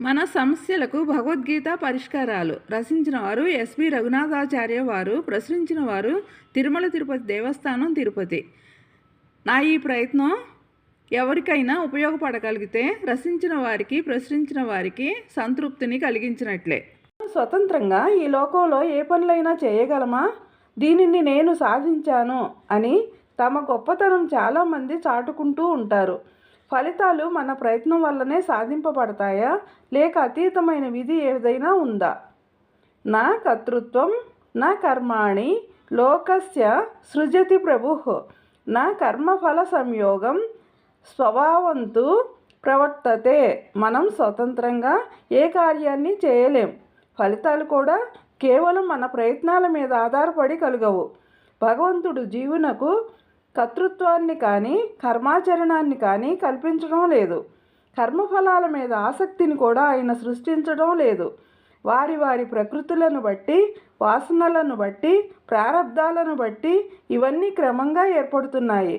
మన సమస్యలకు భగవద్గీత పరిష్కారాలు. రచించిన వారు ఎస్వి రఘునాథాచార్య వారు ప్రచురించిన వారు తిరుమల తిరుపతి దేవస్థానం తిరుపతి. నా ఈ ప్రయత్నం ఎవరికైనా ఉపయోగపడగలిగితే రచించిన వారికి ప్రచురించిన వారికి సంతృప్తిని కలిగించినట్లే. స్వతంత్రంగా ఈ లోకంలో ఏ పనులైనా చేయగలమా? దీనిని నేను సాధించాను అని తమ గొప్పతనం చాలామంది చాటుకుంటూ ఉంటారు. ఫలితాలు మన ప్రయత్నం వల్లనే సాధింపబడతాయా? లేక అతీతమైన విధి ఏదైనా ఉందా? నా కర్తృత్వం నా కర్మాణి లోకస్య సృజతి ప్రభు. నా కర్మఫల సంయోగం స్వభావంతు ప్రవర్తతే. మనం స్వతంత్రంగా ఏ కార్యాన్ని చేయలేం. ఫలితాలు కూడా కేవలం మన ప్రయత్నాల మీద ఆధారపడి కలుగవు. భగవంతుడు జీవునకు కర్తృత్వాన్ని కానీ కర్మాచరణాన్ని కానీ కల్పించడం లేదు. కర్మఫలాల మీద ఆసక్తిని కూడా ఆయన సృష్టించడం లేదు. వారి వారి ప్రకృతులను బట్టి వాసనలను బట్టి ప్రారంధాలను బట్టి ఇవన్నీ క్రమంగా ఏర్పడుతున్నాయి.